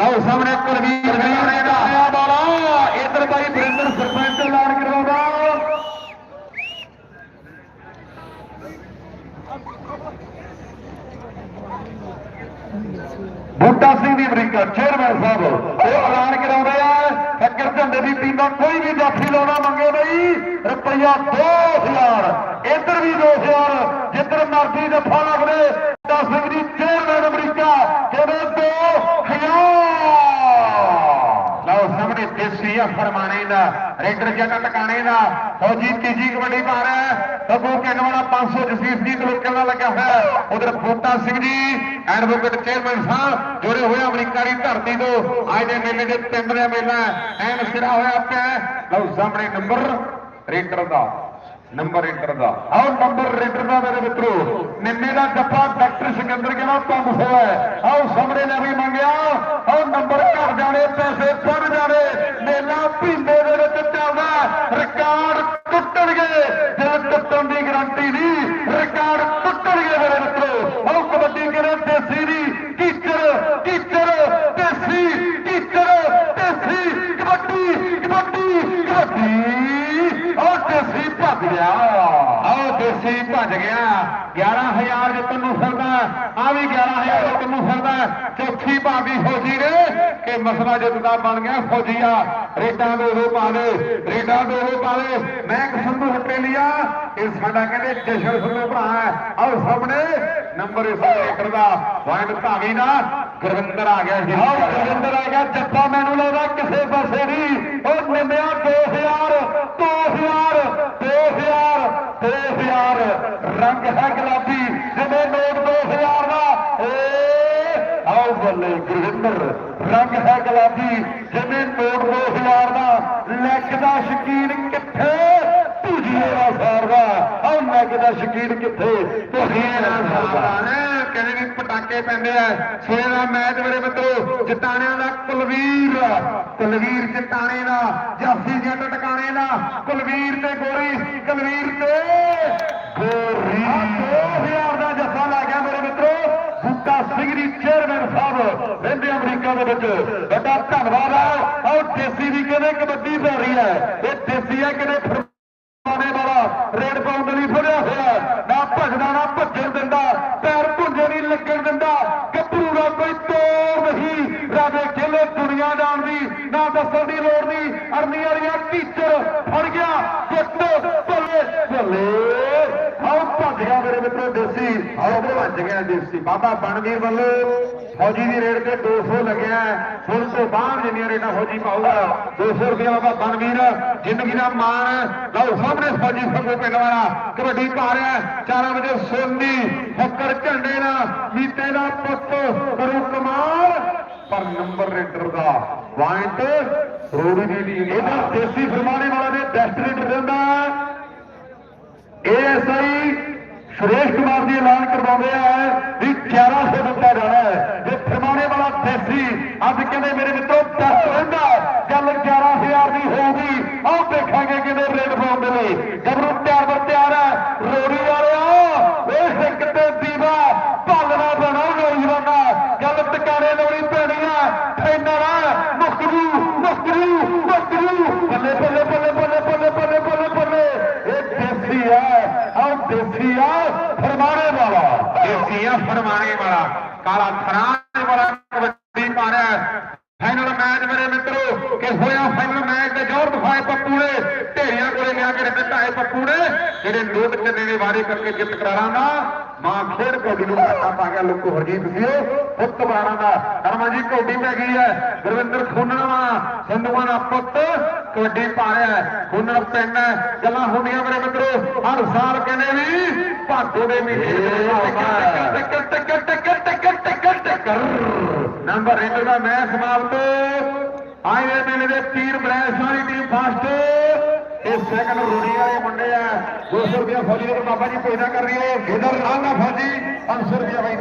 ਆਓ ਸਾਹਮਣੇ ਕੁਲਵੀਰ ਵੀਰੇ ਦਾ। ਆਇਆ ਇਧਰ ਬਾਈ ਬਰਿੰਦਰ ਸਰਪੰਚ ਐਲਾਨ ਕਰਵਾਉਂਦਾ ਬੂਟਾ ਸਿੰਘ ਦੀ ਅਮਰੀਕਾ ਚੇਅਰਮੈਨ ਸਾਹਿਬ, ਉਹ ਐਲਾਨ ਕਰਾਉਂਦੇ ਆ। ਫੱਕਰ ਝੰਡੇ ਦੀ ਟੀਮ ਦਾ ਕੋਈ ਵੀ ਜਾਫੀ ਲਾਉਣਾ ਮੰਗੇ ਬਈ, ਰੁਪਈਆ 2000 ਇੱਧਰ ਵੀ 2000 ਜਿੱਧਰ ਮਰਜ਼ੀ ਜੱਫਾ ਲੱਗਦੇ ਬੂਟਾ ਸਿੰਘ ਦੀ ਚੇਅਰਮੈਨ ਅਮਰੀਕਾ ਕਹਿੰਦੇ 2000 ਲਓ ਸਾਹਮਣੇ ਦੇਸੀ ਆ ਫਰਮਾਣੇ ਦਾ, ਰੇਡਰ ਜੱਟ ਟਿਕਾਣੇ ਦਾ। ਫੌਜੀ ਤੀਜੀ ਕਬੱਡੀ ਪਾ ਰਿਹਾ ਹੈ ਸਭੂ 500 ਜਸੀਰ ਜੀ ਲੋਕਾਂ ਦਾ ਲੱਗਿਆ ਹੋਇਆ। ਉਧਰ ਬੂਟਾ ਸਿੰਘ ਜੀ ਐਡਵੋਕੇਟ ਚੇਅਰਮੈਨ ਸਾਹਿਬ, ਜੁੜੇ ਹੋਏ ਅਮਰੀਕਾ ਧਰਤੀ ਤੋਂ। ਅੱਜ ਦੇ ਮੇਲੇ ਦੇ ਪਿੰਡ ਦਾ ਮੇਲਾ। ਐਨ ਸਿਰਾ ਹੋਇਆ ਪਿਆ ਲਓ ਸਾਹਮਣੇ ਨੰਬਰ ਰੇਡਰ ਦਾ। ਨੰਬਰ ਰੇਡਰ ਦਾ। ਆਓ ਨੰਬਰ ਰੇਡਰ ਦਾ ਮੇਰੇ ਮਿੱਤਰੋ। ਨਿੰਮੇ ਦਾ ਜੱਫਾ ਡਾਕਟਰ ਸਿਕੰਦਰ ਕਹਿੰਦਾ 500 ਹੈ। ਆਓ ਸਾਹਮਣੇ ਨੇ ਵੀ ਮੰਗਿਆ। ਆਓ ਨੰਬਰ ਘਟ ਜਾਣੇ, ਪੈਸੇ ਵੱਧ ਜਾਣੇ। ਮੇਲਾ ਭੀਂਦੇ ਦੇ ਵਿੱਚ ਚੱਲਦਾ ਰਿਕਾਰਡ ਟੁੱਟਣਗੇ ਜੇ ਟੁੱਟਣ ਦੀ ਗਾਰੰਟੀ ਨਹੀਂ ਰਿਕਾਰਡ ਟੁੱਟਣਗੇ ਮੇਰੇ ਮਿੱਤਰੋ। ਆਓ ਕਬੱਡੀ ਕਿਹੜੇ ਦੇਸੀ ਦੀ। ਟੀਚਰ ਟੀਚਰ ਦੇਸੀ ਟੀਚਰ ਦੇਸੀ, ਕਬੱਡੀ ਕਬੱਡੀ ਕਬੱਡੀ। ਆਓ ਦੇਸੀ ਭੱਜ ਗਿਆ। ਆਓ ਦੇਸੀ ਭੱਜ ਗਿਆ। 11000 ਜਿੱਤਣ ਨੂੰ ਫਿਰਦਾ। ਆ ਵੀ 11000 ਜਿੱਤਣ ਨੂੰ ਫਿਰਦਾ। ਚੌਥੀ ਭਾਬੀ ਫੌਜੀ ਨੇ ਕਿ ਮਸਲਾ ਜਿੱਤਦਾ ਬਣ ਗਿਆ, ਫੌਜੀਆ, ਰੇਡਾਂ ਦੋ ਦੋ ਪਾ ਰੇਡਾਂ ਦੋ ਦੋ ਪਾ ਮੈਂ ਇੱਕ ਸੰਧੂ ਹਟੇਲੀਆ ਇਹ ਸਾਡਾ ਕਹਿੰਦੇ ਜਸ਼ਨ ਸੰਧੂ ਭਰਾ ਹੈ। ਆਓ ਸਾਹਮਣੇ, ਨੰਬਰ ਇਸ ਰੇਡਰ ਦਾ, ਪੁਆਇੰਟ ਧਾਵੀ ਦਾ, ਗੁਰਵਿੰਦਰ ਆ ਗਿਆ ਜੀ। ਆਓ, ਗੁਰਵਿੰਦਰ ਆ ਗਿਆ, ਜੱਫਾ ਮੈਨੂੰ ਲੱਗਦਾ ਕਿਸੇ ਪਾਸੇ ਨਹੀਂ ਉਹ ਨਿੰਮਿਆ 2000 2000 2000 2000 ਰੰਗ ਹੈ ਗੁਲਾਬੀ ਜਿਵੇਂ ਨੋਟ 2000 ਦਾ ਏ ਆਓ ਬੱਲੇ ਗੁਰਵਿੰਦਰ ਰੰਗ ਹੈ ਗੁਲਾਬੀ ਜਿਵੇਂ ਨੋਟ 2000 ਦਾ ਲੈਗ ਦਾ ਸ਼ਕੀਨ ਕਿੱਥੇ? ਭੁਜੀਏ ਦਾ ਸਾਰਦਾ ਆਓ ਲੈਗ ਦਾ ਸ਼ਕੀਨ ਕਿੱਥੇ? ਭੁਜੀਏ ਦਾ ਸਾਰਦਾ ਕਹਿੰਦੇ ਵੀ ਪਟਾਕੇ ਪੈਂਦੇ ਆ। ਸਵੇਰ ਦਾ ਮੈਚ ਮੇਰੇ ਮਿੱਤਰੋ ਜਟਾਣਿਆਂ ਦਾ ਕੁਲਵੀਰ। ਕੁਲਵੀਰ ਜਟਾਣੇ ਦਾ ਜਾਫੀ ਜੱਟ ਟਿਕਾਣੇ ਦਾ। ਕੁਲਵੀਰ ਤੇ ਗੋਰੀ ਕੁਲਵੀਰ ਤੇ ਗੋਰੀ 2000 ਦਾ ਜੱਫਾ ਲੱਗ ਗਿਆ ਮੇਰੇ ਮਿੱਤਰੋ ਬੂਟਾ ਸਿੰਘ ਦੀ ਚੇਅਰਮੈਨ ਸਾਹਿਬ ਰਹਿੰਦੇ ਅਮਰੀਕਾ ਦੇ ਵਿੱਚ। ਵੱਡਾ ਧੰਨਵਾਦ ਆ। ਆਓ ਦੇਸੀ ਦੀ ਕਹਿੰਦੇ ਕਬੱਡੀ ਪੈ ਰਹੀ ਹੈ? ਇਹ ਦੇਸੀ ਹੈ ਕਹਿੰਦੇ ਫਰਮਾਨੇ ਵਾਲਾ? ਰੇਡ ਪਾਉਣ ਲਈ ਫੜਿਆ ਹੋਇਆ ਨਾ ਭੱਜਦਾ, ਨਾ ਭੱਜਣ ਦਿੰਦਾ। ਪੈਰ ਭੁੰਜੇ ਨਹੀਂ, ਲੱਗਣ ਦਿੰਦਾ। ਗੱਭਰੂ ਦਾ ਕੋਈ ਤੋੜ ਨਹੀਂ। ਰਾਜੇ ਖੇਲੇ ਦੁਨੀਆ ਜਾਣਦੀ ਨਾ ਦੱਸਣ ਦੀ ਲੋੜ ਨਹੀਂ। ਅਰਨੀ ਵਾਲੀਆਂ ਟੀਚਰ ਫੜ ਗਿਆ। ਜੱਟ ਭੱਲੇ ਭੱਲੇ। ਆਓ ਭੱਜ ਗਿਆ ਮੇਰੇ ਮਿੱਤਰੋ ਦੇਸੀ। ਆਓ ਭੱਜ ਗਿਆ ਦੇਸੀ। ਬਾਬਾ ਬਣਵੀਰ ਵੱਲੋਂ। ਫੌਜੀ ਦੀ ਰੇਟ ਤੇ 200 ਲੱਗਿਆ ਹੁਣ ਤੋਂ ਬਾਅਦ ਜਿੰਨੀਆਂ ਰੇਟਾਂ ਫੌਜੀ ਪਾਊਗਾ 200 ਰੁਪਇਆ ਬਾਬਾ ਬਣਵੀਰ ਜ਼ਿੰਦਗੀ ਦਾ ਮਾਣ। ਹੈ। ਲਓ, ਸਾਹਮਣੇ ਫੌਜੀ ਸੰਗੋ ਪਿੰਡ ਵਾਲਾ, ਕਬੱਡੀ ਪਾ ਰਿਹਾ 4 ਵਜੇ ਸੋਨੀ, ਫੱਕਰ ਝੰਡੇ ਦਾ ਮੀਤੇ ਦਾ ਪੁੱਤ ਕਰੂ ਕਮਾਲ ਪਰ ਨੰਬਰ ਰੇਟਰ ਦਾ ਪੁਆਇੰਟ, ਰੋੜੀ ਦੀ ਦੀ ਇਹਦਾ ਦੇਸੀ ਫਰਮਾਨੇ ਵਾਲਾ ਨੇ ਬੈਸਟ ਦਿੰਦਾ ਏਐਸਆਈ ਸੁਰੇਸ਼ ਕੁਮਾਰ ਦੀ ਐਲਾਨ ਕਰਵਾਉਂਦੇ ਆ ਵੀ 1100 ਦਿੱਤਾ ਜਾਣਾ ਹੈ ਜੇ ਫਰਮਾਨੇ ਵਾਲਾ ਦੇਸੀ ਅੱਜ ਕਹਿੰਦੇ ਮੇਰੇ ਮਿੱਤਰੋ ਦੱਸ ਰਹਿੰਦਾ ਗੱਲ 11000 ਦੀ ਹੋਊਗੀ ਆਓ ਦੇਖਾਂਗੇ ਕਿਹਦੇ ਰੇਟ ਪਾਉਣ ਦੇ ਲਈ ਗੱਭਰੂ ਤਿਆਰ ਬਰ ਤਿਆਰ ਹੈ। ਰੋੜੀ ਵਾਲਿਆ ਇਹ ਸਿੱਕ ਤੇ ਦੀਵਾ ਭਾਲਣਾ ਪੈਣਾ ਨੌਜਵਾਨਾ ਗੱਲ ਟਿਕਾਣੇ ਲਾਉਣੀ ਪੈਣੀ ਆ ਫੈਨਰ ਮੁਖਰੂ ਮੁਖਰੂ ਮੁਖਰੂ ਬੱਲੇ ਬੱਲੇ ਬੱਲੇ ਬੱਲੇ ਬੱਲੇ ਬੱਲੇ ਬੱਲੇ ਬੱਲੇ। ਇਹ ਦੇਸੀ ਹੈ। ਆਹ ਦੇਸੀ ਆ ਫਰਮਾਣੇ ਵਾਲਾ। ਦੇਸੀ ਆ ਫਰਮਾਣੇ ਵਾਲਾ। ਕਾਲਾ ਫਰਾਂਸ ਮੈਚ ਮੇਰੇ ਮਿੱਤਰੋ, ਕਿ ਹੋਇਆ ਫਾਈਨਲ ਮੈਚ ਤੇ ਜੋਰ ਦਿਖਾਏ ਪੱਪੂ ਨੇ ਢੇਰੀਆਂ ਕੋਲੇ ਲਿਆ ਕੇ ਰੱਖੇ ਢਾਏ ਪੱਪੂ ਨੇ ਜਿਹੜੇ ਲੋਟ ਚੰਨੇ ਦੇ ਵਾਰੇ ਕਰਕੇ ਜਿੱਤ ਕਰਾਰਾਂ ਦਾ, ਮਾਂ ਖੇਡ ਕੌਡੀ ਨੂੰ ਘਾਟਾ ਪਾ ਗਿਆ ਲੋਕੋ ਹਰਜੀਤ ਸੀਓ ਪੁੱਤ ਬਾਰਾਂ ਦਾ ਹਰਮਨ ਜੀ ਕੌਡੀ ਪੈ ਗਈ ਹੈ। ਗੁਰਵਿੰਦਰ ਖੁੰਨਣਾ ਸੰਧੂਆਂ ਦਾ ਪੁੱਤ। ਕਬੱਡੀ ਪਾ ਰਿਹਾ ਹੈ ਖੁੰਨਣ ਪਿੰਡ ਗੱਲਾਂ ਹੁੰਦੀਆਂ ਮੇਰੇ ਮਿੱਤਰੋ ਹਰ ਸਾਲ ਕਹਿੰਦੇ ਵੀ ਭਾਦੋ ਦੇ ਮਹੀਨੇ ਨੰਬਰ 1 ਦਾ ਮੈਚ ਸਮਾਪਤ ਆਏ ਮੇਲੇ ਦੇ ਤੀਰ ਬਲੈਸ ਵਾਲੀ ਟੀਮ ਫਸਟ ਇਹ ਸੈਕੰਡ ਰੋੜੀ ਵਾਲੇ ਮੁੰਡੇ ਆ। 200 ਰੁਪਏ ਫੌਜੀ ਦੇ ਬਾਬਾ ਜੀ ਭੇਜਦਾ ਕਰ ਰਹੀ ਹੈ। ਇਧਰ ਆਗਾ ਫੌਜੀ 500 ਰੁਪਏ ਬਾਈ